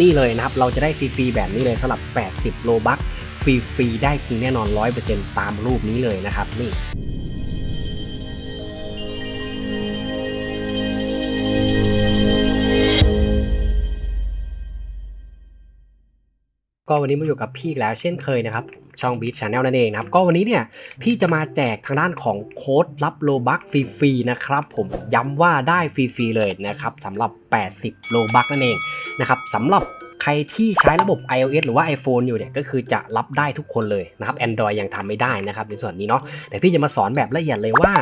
นี่เลยนะครับ เราจะได้ฟรีๆแบบนี้เลยสำหรับ 80 โลบัคฟรีๆได้จริงแน่นอน 100%ตามรูปนี้เลยนะครับนี่ ก็วันนี้มาอยู่กับพี่แล้วเช่นเคยนะครับช่องบีทชาแนลนั่นเองนะครับก็วันนี้เนี่ยพี่จะมาแจกทางด้านของโค้ดรับโลบัคฟรีๆนะครับผมย้ำว่าได้ฟรีๆเลยนะครับสำหรับ 80 โลบัคนั่นเองนะครับสำหรับ ใครที่ใช้ระบบ iOS หรือว่า iPhone อยู่เนี่ยก็คือจะรับได้ทุกคนเลยนะครับ Android ยังทำไม่ได้นะครับในส่วนนี้เนาะแต่พี่จะมาสอนแบบละเอียดเลยว่า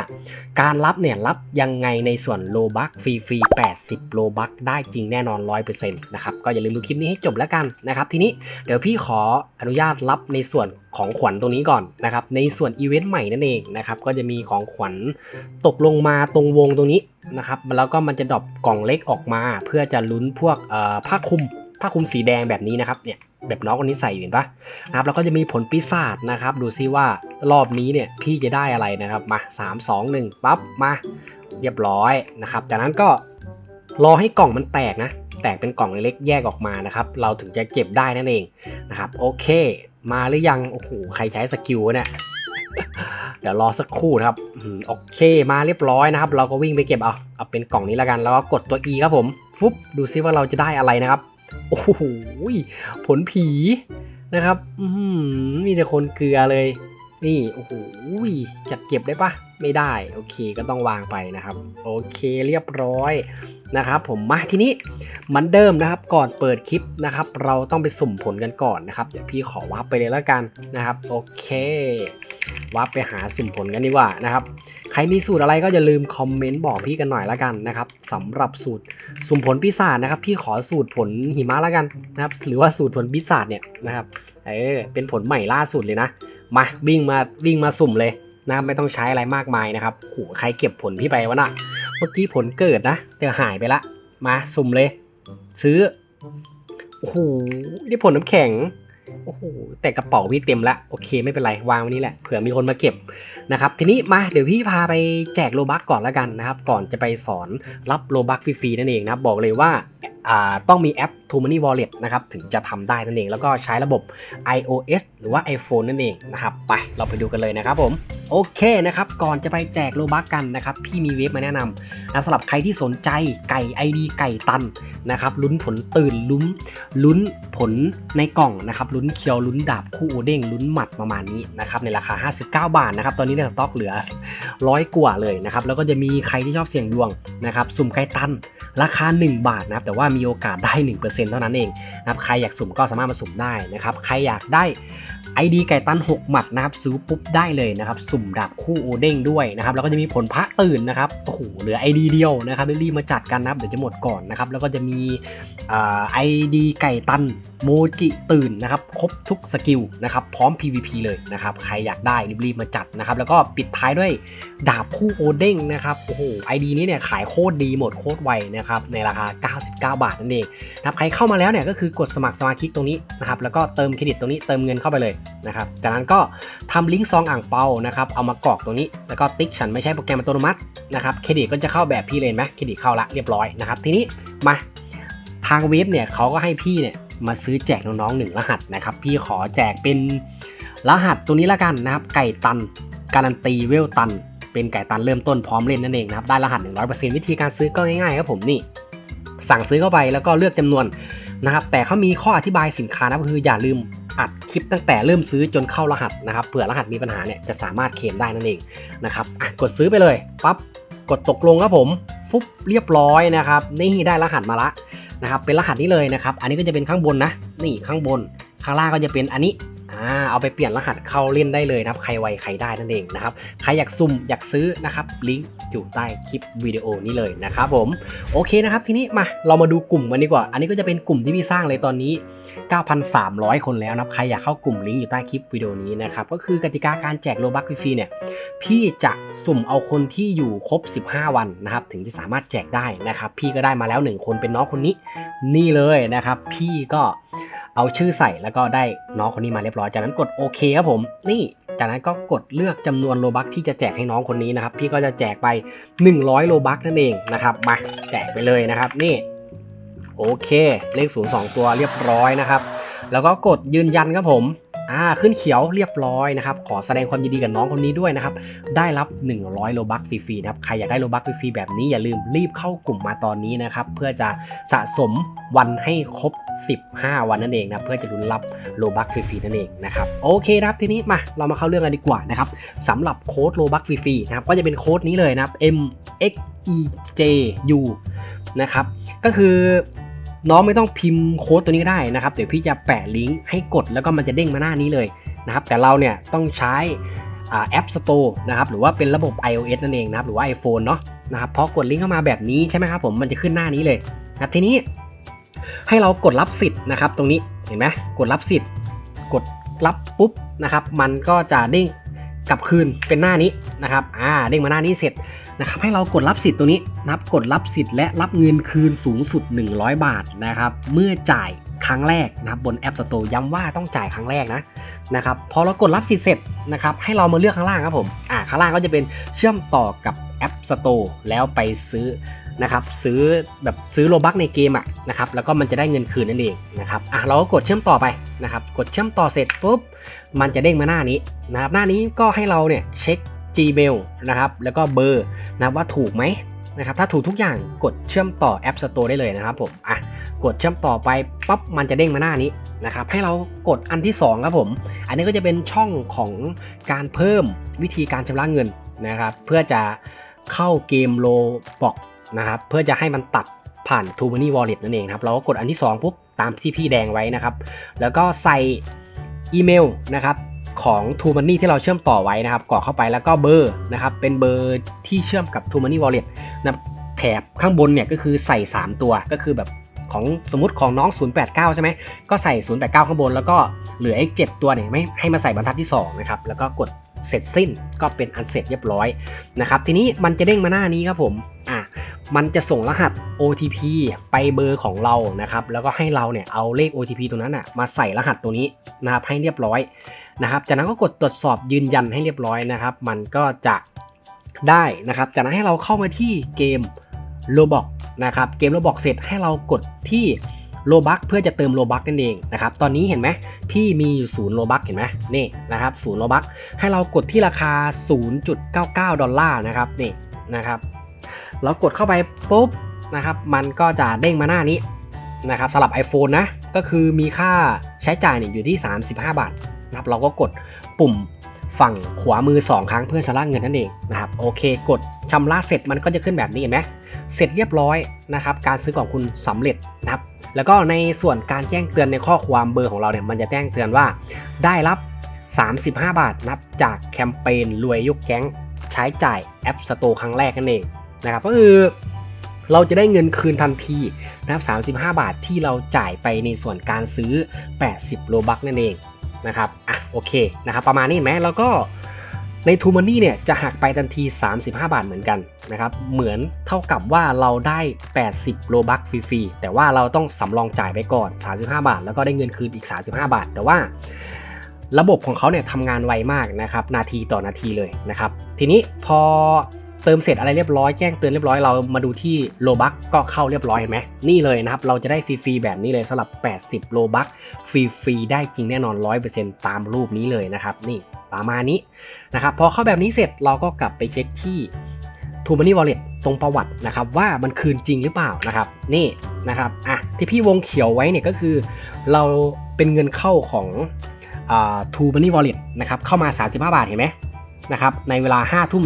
การรับเนี่ยรับยังไงในส่วนโลบัคฟรีๆ80โลบัคได้จริงแน่นอน 100%นะครับก็อย่าลืมดูคลิปนี้ให้จบแล้วกันนะครับทีนี้เดี๋ยวพี่ขออนุญาตรับในส่วนของขวัญตรงนี้ก่อนนะครับในส่วนอีเวนต์ใหม่นั่นเองนะครับก็จะมีของขวัญตกลงมาตรงวงตรงนี้นะครับแล้วก็มันจะดรอปกล่องเล็กออกมา เพื่อจะลุ้นพวกผ้าคลุม ผ้าคลุมสีแดงแบบนี้นะครับเนี่ยแบบน้องคนนี้ใส่อยู่เห็นปะนะครับแล้วก็จะมีผลปีศาจนะครับดูซิว่ารอบนี้เนี่ยพี่จะได้อะไรนะครับมา 3 2 1ปั๊บมาเรียบร้อยนะครับจากนั้นก็รอให้กล่องมันแตกนะ แตกเป็นกล่องเล็กๆแยกออกมานะครับ เราถึงจะเก็บได้นั่นเองนะครับ โอเค มาหรือยัง โอ้โห ใครใช้สกิลเนี่ย เดี๋ยวรอสักครู่นะครับ โอเค มาเรียบร้อยนะครับ เราก็วิ่งไปเก็บเอา เอาเป็นกล่องนี้แล้วกัน แล้วก็กดตัว E ครับผม ฟุ๊บ ดูซิว่าเราจะได้อะไรนะครับ โอ้โหผลผีนะครับ อืมมีแต่คนเกลือเลย นี่โอ้โหจัดเก็บได้ปะไม่ได้โอเคก็ต้องวางไปนะครับ โอเคเรียบร้อยนะครับผมมาทีนี้เหมันเดิมนะครับก่อนเปิดคลิปนะครับ เราต้องไปสุ่มผลกันก่อนนะครับ เดี๋ยวพี่ขอวับไปเลยแล้วกันนะครับ โอเควับไปหาสุ่มผลกันดีกว่านะครับ ใครมีสูตรอะไรก็อย่าลืมคอมเมนต์บอกพี่กันหน่อยแล้วกันนะครับสำหรับสูตรสุ่มผลปีศาจนะครับ พี่ขอสูตรผลหิมะแล้วกันนะครับ หรือว่าสูตรผลปีศาจเนี่ยนะครับเออเป็นผลใหม่ล่าสุดเลยนะ มาวิ่งมาวิ่งมาสุ่มเลยนะครับไม่ต้องใช้อะไรมากมายนะครับโหใครเก็บผลพี่ไปวะน่ะเมื่อกี้ผลเกิดนะ แต่หายไปละ มาสุ่มเลย ซื้อโอ้โหนี่ผลน้ำแข็ง โอ้โหแต่กระเป๋าพี่เต็มละโอเคไม่เป็นไรวางไว้นี่แหละเผื่อมีคนมาเก็บนะครับทีนี้มาเดี๋ยวพี่พาไปแจกโลบักก่อนแล้วกันนะครับ ก่อนจะไปสอนรับโลบักฟรีๆนั่นเองนะบบอกเลยว่าอ่าต้องมีแอป t o Money Wallet นะครับถึงจะทำได้นั่นเอง แล้วก็ใช้ระบบ iOS หรือว่า iPhone นั่นเองนะครับไปเราไปดูกันเลยนะครับผม โอเคนะครับ ก่อนจะไปแจกโลบักกันนะครับ พี่มีเว็บมาแนะนำนะสำหรับใครที่สนใจไก่ ID ไก่ตันนะครับลุ้นผลตื่นลุ้นลุ้นผลในกล่องนะครับลุ้นเคียวลุ้นดาบคู่โอเด้งลุ้นหมัดประมาณนี้นะครับในราคา 59 บาทนะครับตอนนี้ในสต็อกเหลือร้อยกว่าเลยนะครับแล้วก็จะมีใครที่ชอบเสี่ยงดวงนะครับสุ่มไก่ตัน ราคา 1 บาทนะครับแต่ว่ามีโอกาสได้ 1%เท่านั้นเองนะครับใครอยากสุ่มก็สามารถมาสุ่มได้นะครับใครอยากได้ ID ไก่ตัน 6 หมัดนะครับซื้อปุ๊บได้เลยนะครับสุ่มดาบคู่โอเด้งด้วยนะครับแล้วก็จะมีผลพระตื่นนะครับโอ้โหเหลือ ID เดียวนะครับรีบๆมาจัดกันนะครับเดี๋ยวจะหมดก่อนนะครับแล้วก็จะมีไอ่า ID ไก่ตันโมจิตื่นนะครับครบทุกสกิลนะครับพร้อม PVP เลยนะครับใครอยากได้รีบๆมาจัดนะครับแล้วก็ปิดท้ายด้วยดาบคู่โอเด้งนะครับโอ้โห ID นี้เนี่ยขายโคตรดีหมดโคตรไวนะครับในราคา 99 บาทนั่นเองนะครับใครเข้ามาแล้วเนี่ยก็คือกดสมัครสมาชิกตรงนี้นะครับแล้วก็เติมเครดิตตรงนี้เติมเงินเข้าไปเลยนะครับจากนั้นก็ทำลิงก์ซองอ่างเปานะครับเอามากรอกตรงนี้แล้วก็ติ๊กฉันไม่ใช่โปรแกรมอัตโนมัตินะครับเครดิตก็จะเข้าแบบพี่เลยเห็นไหมเครดิตเข้าละเรียบร้อยนะครับทีนี้มาทางเว็บเนี่ยเขาก็ให้พี่เนี่ยมาซื้อแจกน้องๆหนึ่งรหัสนะครับพี่ขอแจกเป็นรหัสตัวนี้ละกันนะครับไก่ตันการันตีเวลตัน เป็นไก่ตันเริ่มต้นพร้อมเล่นนั่นเองนะครับได้รหัส 100%วิธีการซื้อก็ง่ายๆครับผมนี่ สั่งซื้อเข้าไปแล้วก็เลือกจำนวนนะครับแต่เขามีข้ออธิบายสินค้านะก็คืออย่าลืมอัดคลิปตั้งแต่เริ่มซื้อจนเข้ารหัสนะครับเผื่อรหัสมีปัญหาเนี่ยจะสามารถเคลมได้นั่นเองนะครับอะกดซื้อไปเลยปั๊บกดตกลงครับผมฟุบเรียบร้อยนะครับนี่ได้รหัสมาละนะครับเป็นรหัสนี้เลยนะครับ อันนี้ก็จะเป็นข้างบนนะ นี่ข้างบน ข้างล่างก็จะเป็นอันนี้ อ่าเอาไปเปลี่ยนรหัสเข้าเล่นได้เลยนะครับ ใครไวใครได้นั่นเองนะครับ ใครอยากซุ่มอยากซื้อนะครับ ลิงก์อยู่ใต้คลิปวิดีโอนี้เลยนะครับผม โอเคนะครับ ทีนี้มาเรามาดูกลุ่มกันดีกว่า อันนี้ก็จะเป็นกลุ่มที่พี่สร้างเลยตอนนี้ 9,300 คนแล้วนะครับ ใครอยากเข้ากลุ่มลิงก์อยู่ใต้คลิปวิดีโอนี้นะครับ ก็คือกติกาการแจกโลบัคฟรีเนี่ย พี่จะสุ่มเอาคนที่อยู่ครบ 15 วันนะครับ ถึงจะสามารถแจกได้นะครับ พี่ก็ได้มาแล้ว 1 คนเป็นน้องคนนี้ นี่เลยนะครับ พี่ก็ เอาชื่อใส่แล้วก็ได้น้องคนนี้มาเรียบร้อย จากนั้นกดโอเคครับผม นี่จากนั้นก็กดเลือกจำนวนโลบัคที่จะแจกให้น้องคนนี้นะครับ พี่ก็จะแจกไป 100 โลบัคนั่นเองนะครับมาแจกไปเลยนะครับ นี่โอเค เลข 0 2 ตัวเรียบร้อยนะครับ แล้วก็กดยืนยันครับผม อ่าขึ้นเขียวเรียบร้อยนะครับ ขอแสดงความยินดีกับน้องคนนี้ด้วยนะครับ ได้รับ 100 โลบัคฟรีๆนะครับ ใครอยากได้โลบัคฟรีๆแบบนี้อย่าลืมรีบเข้ากลุ่มมาตอนนี้นะครับ เพื่อจะสะสมวันให้ครบ 15 วันนั่นเองนะเพื่อจะลุ้นรับโลบัคฟรีๆนั่นเองนะครับโอเคครับทีนี้มาเรามาเข้าเรื่องกันดีกว่านะครับสำหรับโค้ดโลบัคฟรีๆนะครับก็จะเป็นโค้ดนี้เลยนะครับ M X E J U นะครับก็คือ น้องไม่ต้องพิมพ์โค้ดตัวนี้ก็ได้นะครับเดี๋ยวพี่จะแปะลิงก์ให้กดแล้วก็มันจะเด้งมาหน้านี้เลยนะครับแต่เราเนี่ยต้องใช้อ่าแอป Store นะครับหรือว่าเป็นระบบ iOS นั่นเองนะครับหรือว่า iPhone เนาะนะครับพอกดลิงก์เข้ามาแบบนี้ใช่ไหมครับผมมันจะขึ้นหน้านี้เลยนะทีนี้ให้เรากดรับสิทธิ์นะครับตรงนี้เห็นไหมกดรับสิทธิ์ กดรับปุ๊บนะครับมันก็จะเด้ง กลับคืนเป็นหน้านี้นะครับอ่าเด้งมาหน้านี้เสร็จนะครับให้เรากดรับสิทธิ์ตัวนี้นับกดรับสิทธิ์และรับเงินคืนสูงสุด 100 บาทนะครับเมื่อจ่ายครั้งแรกนะครับบนแอป Store ย้ำว่าต้องจ่ายครั้งแรกนะนะครับพอเรากดรับสิทธิ์เสร็จนะครับให้เรามาเลือกข้างล่างครับผมอ่าข้างล่างก็จะเป็นเชื่อมต่อกับแอป Store แล้วไปซื้อ นะครับซื้อแบบซื้อโลบักในเกมอะนะครับแล้วก็มันจะได้เงินคืนนั่นเองนะครับอะเราก็กดเชื่อมต่อไปนะครับกดเชื่อมต่อเสร็จปุ๊บมันจะเด้งมาหน้านี้นะครับหน้านี้ก็ให้เราเนี่ยเช็ค Gmail นะครับแล้วก็เบอร์นะว่าถูกไหมนะครับถ้าถูกทุกอย่างกดเชื่อมต่อแอป Store ได้เลยนะครับผมอะกดเชื่อมต่อไปปั๊บมันจะเด้งมาหน้านี้นะครับให้เรากดอันที่ 2 ครับผม อันนี้ก็จะเป็นช่องของการเพิ่มวิธีการชำระเงินนะครับเพื่อจะเข้าเกมโลบอก นะครับเพื่อจะให้มันตัดผ่าน t o Money Wallet นั่นเองครับเราก็กดอันที่ 2ปุ๊บตามที่พี่แดงไว้นะครับ แล้วก็ใส่อีเมลนะครับของ t o Money ที่เราเชื่อมต่อไว้นะครับกรอกเข้าไปแล้วก็เบอร์นะครับเป็นเบอร์ที่เชื่อมกับ t o Money Wallet นะแถบข้างบนเนี่ยก็คือใส่ 3 ตัวก็คือแบบของสมมติของน้อง 089 ใช่ไหมก็ใส่ 089 ข้างบน แล้วก็เหลืออีก 7 ตัวเนี่ยไม่ให้มาใส่บรรทัดที่ 2 นะครับ แล้วก็กดเสร็จสิ้นก็เป็นอันเสร็จเรียบร้อยนะครับ ทีนี้มันจะเด้งมาหน้านี้ครับผม มันจะส่งรหัส OTP ไปเบอร์ของเรานะครับแล้วก็ให้เราเนี่ยเอาเลข OTP ตรงนั้นอะมาใส่รหัสตัวนี้นะครับให้เรียบร้อยนะครับจากนั้นก็กดตรวจสอบยืนยันให้เรียบร้อยนะครับ มันก็จะได้นะครับ จากนั้นให้เราเข้ามาที่เกมโลบอกนะครับเกมโลบอกเสร็จให้เรากดที่โลบักเพื่อจะเติมโลบักนั่นเองนะครับตอนนี้เห็นไหมพี่มีอยู่ศูนย์โลบักเห็นไหมนี่นะครับศูนย์โลบักให้เรากดที่ราคา 0.99 ดอลลาร์นะครับนี่นะครับ เรากดเข้าไปปุ๊บนะครับ มันก็จะเด้งมาหน้านี้นะครับสำหรับ iPhone นะ ก็คือมีค่าใช้จ่ายเนี่ยอยู่ที่ 35 บาทนะครับ เราก็กดปุ่มฝั่งขวามือ 2 ครั้งเพื่อชำระเงินนั่นเองนะครับ โอเค กดชำระเสร็จมันก็จะขึ้นแบบนี้เห็นไหมเสร็จเรียบร้อยนะครับ การซื้อของคุณสำเร็จนะครับ แล้วก็ในส่วนการแจ้งเตือนในข้อความเบอร์ของเราเนี่ย มันจะแจ้งเตือนว่า ได้รับ 35 บาทนับจากแคมเปญรวยยกแก๊งใช้จ่ายแอป Store ครั้งแรกนั่นเอง นะครับก็คือเราจะได้เงินคืนทันทีนะครับ35 บาทที่เราจ่ายไปในส่วนการซื้อ 80 โลบักนั่นเองนะครับอะโอเคนะครับประมาณนี้ไหมแล้วก็ใน t ูมันนี่เนี่ยจะหักไปทันที 35 บาทเหมือนกันนะครับเหมือนเท่ากับว่าเราได้ 80 โลบัคฟรีๆแต่ว่าเราต้องสำรองจ่ายไปก่อน 35 บาท แล้วก็ได้เงินคืนอีก 35 บาท แต่ว่าระบบของเขาเนี่ยทำงานไวมากนะครับนาทีต่อนาทีเลยนะครับทีนี้พอ เติมเสร็จอะไรเรียบร้อยแจ้งเตือนเรียบร้อยเรามาดูที่โลบัคก็เข้าเรียบร้อยเห็นไหมนี่เลยนะครับ เราจะได้ฟรีๆแบบนี้เลยสำหรับ 80 โลบัคฟรีๆได้จริงแน่นอน 100%ตามรูปนี้เลยนะครับ นี่ประมาณนี้นะครับพอเข้าแบบนี้เสร็จเราก็กลับไปเช็คที่ t o Money Wallet ตรงประวัตินะครับว่ามันคืนจริงหรือเปล่านะครับ นี่นะครับอะที่พี่วงเขียวไว้เนี่ยก็คือเราเป็นเงินเข้าของอ่า t o Money Wallet นะครับเข้ามา 35 บาทเห็นไหม นะครับในเวลา5ทุ่ม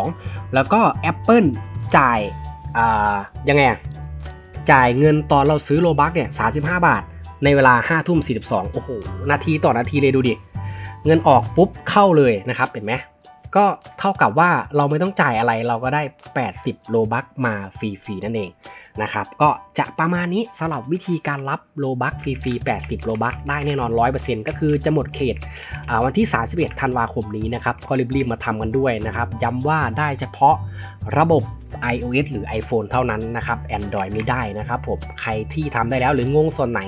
42 แล้วก็ Apple จ่ายอ่ายังไงจ่ายเงินตอนเราซื้อโลบักเนี่ย35 บาท ในเวลา5ทุ่ม42 โอ้โห นาทีต่อนาทีเลยดูดิ เงินออกปุ๊บเข้าเลยนะครับ เห็นไหม ก็เท่ากับว่าเราไม่ต้องจ่ายอะไรเราก็ได้ 80 โลบัคมาฟรีๆนั่นเองนะครับก็จะประมาณนี้สำหรับวิธีการรับโลบัคฟรีๆ80 โลบัคได้แน่นอน 100%ก็คือจะหมดเขตวันที่ 31 ธันวาคมนี้นะครับก็รีบๆมาทำกันด้วยนะครับย้ำว่าได้เฉพาะระบบ iOS หรือ iPhone เท่านั้นนะครับ Android ไม่ได้นะครับผมใครที่ทำได้แล้วหรืองงส่วนไหน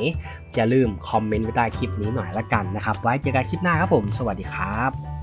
อย่าลืมคอมเมนต์ไว้ใต้คลิปนี้หน่อยละกันนะครับ ไว้เจอกันคลิปหน้าครับผม สวัสดีครับ